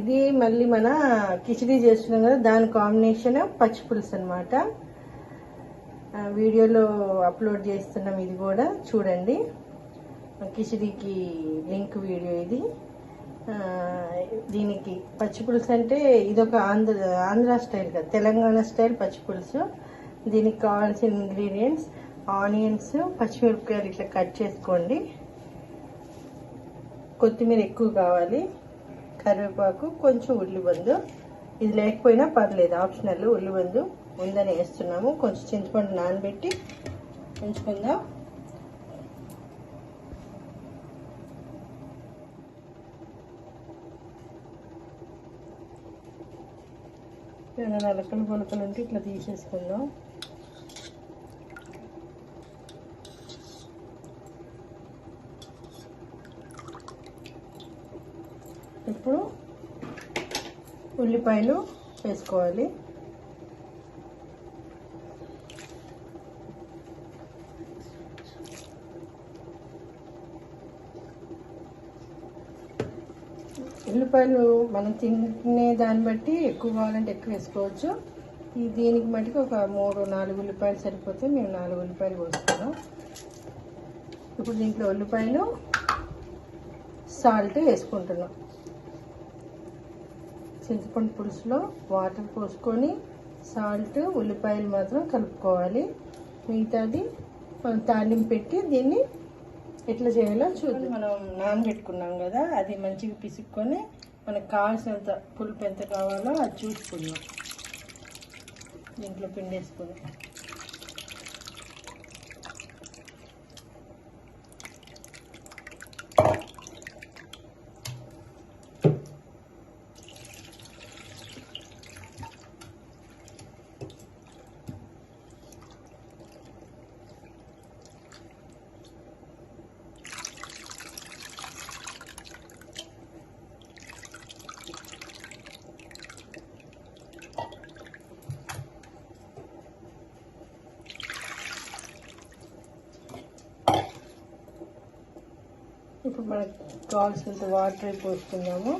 ఇది మళ్ళీ మన కిచిడి చేస్తున్నాం కదా దాని కాంబినేషన్ పచ్చి పులుసు అనమాట వీడియోలో అప్లోడ్ చేస్తున్నాం ఇది కూడా చూడండి. కిచిడికి లింక్ వీడియో ఇది. దీనికి పచ్చిపులుసు అంటే ఇదొక ఆంధ్ర ఆంధ్ర స్టైల్ కదా తెలంగాణ స్టైల్ పచ్చిపులుసు దీనికి కావాల్సిన ఇంగ్రీడియంట్స్ ఆనియన్స్ పచ్చిమిరపకాయలు ఇట్లా కట్ చేసుకోండి. కొత్తిమీర ఎక్కువ కావాలి. కరివేపాకు కొంచెం ఉల్లిబందు ఇది లేకపోయినా పర్లేదు ఆప్షనల్ ఉల్లిబందు ఉందని వేస్తున్నాము. కొంచెం చింతపండు నానబెట్టి ఉంచుకుందాం. ఏమైనా నలకలు పొలకలు ఉంటే ఇట్లా తీసేసుకుందాం. ఇప్పుడు ఉల్లిపాయలు వేసుకోవాలి. ఉల్లిపాయలు మనం తినే దాన్ని బట్టి ఎక్కువ కావాలంటే ఎక్కువ వేసుకోవచ్చు. ఈ దీనికి మటుకు ఒక మూడు నాలుగు ఉల్లిపాయలు సరిపోతే మేము నాలుగు ఉల్లిపాయలు కోసుకున్నాం ఇప్పుడు దీంట్లో ఉల్లిపాయలు సాల్ట్ వేసుకుంటున్నాం. చింతపండు పులుసులో వాటర్ పోసుకొని సాల్ట్ ఉల్లిపాయలు మాత్రం కలుపుకోవాలి. మిగతాది మనం తాలింపు పెట్టి దీన్ని ఎట్లా చేయాలో చూద్దాం. మనం నానబెట్టుకున్నాం కదా అది మంచిగా పిసుక్కొని మనకు కావాల్సినంత పులుపు ఎంత కావాలో అది చూసుకుందాం. దీంట్లో పిండి వేసుకుందాం ఇప్పుడు మనకు కావాల్సినంత వాటర్ పోసుకుందాము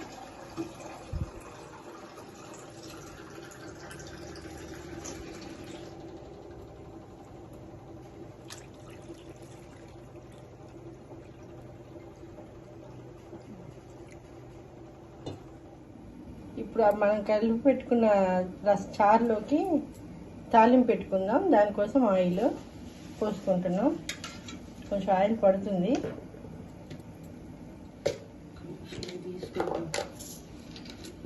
ఇప్పుడు మనం కలిపి పెట్టుకున్న రస చారులోకి తాలింపు పెట్టుకుందాం. దానికోసం ఆయిల్ పోసుకుంటున్నాం. కొంచెం ఆయిల్ పడుతుంది.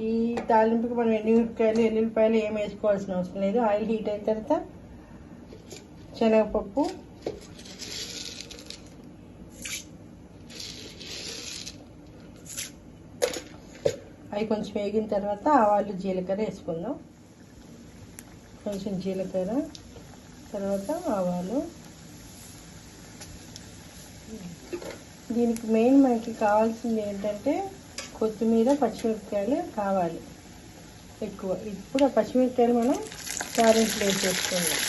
ఈ తాలింపుకి మనం ఎండుమిరపకాయలు ఎల్లుల్లిపాయలు ఏం వేసుకోవాల్సిన అవసరం లేదు. ఆయిల్ హీట్ అయిన తర్వాత శనగపప్పు. అవి కొంచెం వేగిన తర్వాత ఆవాలు జీలకర్ర వేసుకుందాం. కొంచెం జీలకర్ర తర్వాత ఆవాలు. దీనికి మెయిన్ మనకి కావాల్సింది ఏంటంటే కొత్తిమీర పచ్చిమిరపకాయలు కావాలి. ఎక్కువ. ఇప్పుడు ఆ పచ్చిమిరపకాయలు మనం తారింపులు వేసేసుకుందాం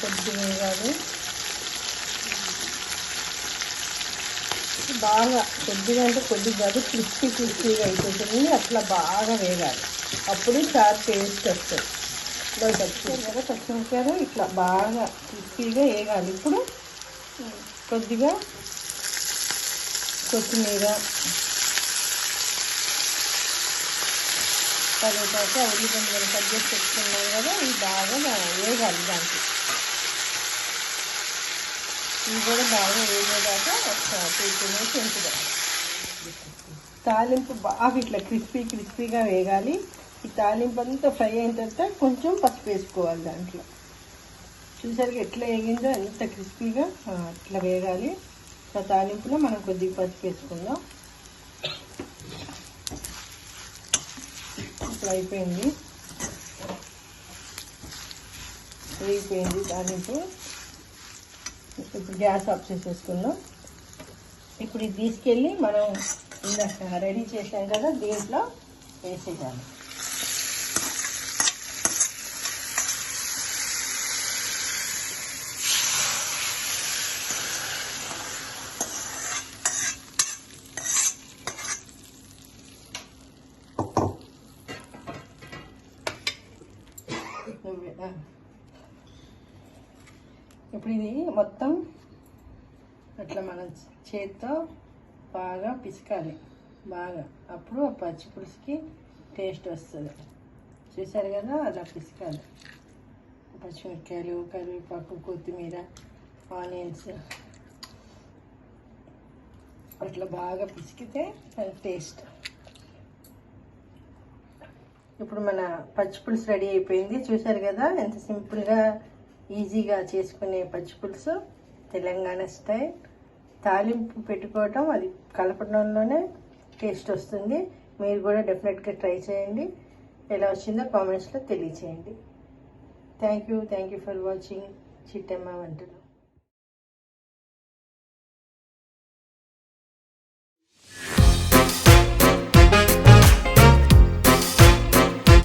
కొద్దిగా వేగాలి బాగా కొద్దిగా అంటే కొద్దిగా కాదు క్రిస్పీ క్రిస్పీగా అయిపోతుంది. అట్లా బాగా వేగాలి. అప్పుడు చారు టేస్ట్ వస్తుంది. కదా పచ్చిమిరపకాయలు ఇట్లా బాగా క్రిస్పీగా వేగాలి. ఇప్పుడు కొద్దిగా కొత్తిమీర కరివేపాకు ఉల్లిగడ్డలు కట్ చేసి పెట్టుకున్నాం కదా ఇవి బాగా వేగాలి దాంట్లో ఇవి కూడా బాగా వేగేదాకా తీసుకునేసి ఉంచుదాం. తాలింపు బాగా ఇట్లా క్రిస్పీ క్రిస్పీగా వేగాలి. ఈ తాలింపు అంతా ఫ్రై అయిన తర్వాత కొంచెం పసుపు వేసుకోవాలి దాంట్లో. చూసరికి ఎట్లా వేగిందో ఎంత క్రిస్పీగా అట్లా వేగాలి. ఆ తాలింపులో మనం కొద్దిగా పసుపు వేసుకుందాం. ఇట్లా అయిపోయింది. వేగిపోయింది తాలింపు. ఇప్పుడు గ్యాస్ ఆఫ్ చేసేసుకుందాం. ఇప్పుడు ఇది తీసుకెళ్ళి మనం రెడీ చేసాం కదా దీంట్లో వేసేయాలి. ఇప్పుడు ఇది మొత్తం అట్లా మనం చేత్తో బాగా పిసకాలి. బాగా. అప్పుడు ఆ పచ్చి పులుసుకి టేస్ట్ వస్తుంది. చూసారు కదా? అలా పిసకాలి. పచ్చిమిరకాయలు కరివేపాకు కొత్తిమీర ఆనియన్స్ అట్లా బాగా పిసికితే టేస్ట్. ఇప్పుడు మన పచ్చి పులుసు రెడీ అయిపోయింది. చూశారు కదా ఎంత సింపుల్గా ఈజీగా చేసుకునే పచ్చి పులుసు. తెలంగాణ స్టైల్. తాలింపు పెట్టుకోవటం అది కలపడంలోనే టేస్ట్ వస్తుంది. మీరు కూడా డెఫినెట్గా ట్రై చేయండి. ఎలా వచ్చిందో కామెంట్స్లో తెలియచేయండి. Thank you thank you for watching Chittamma వంటలు.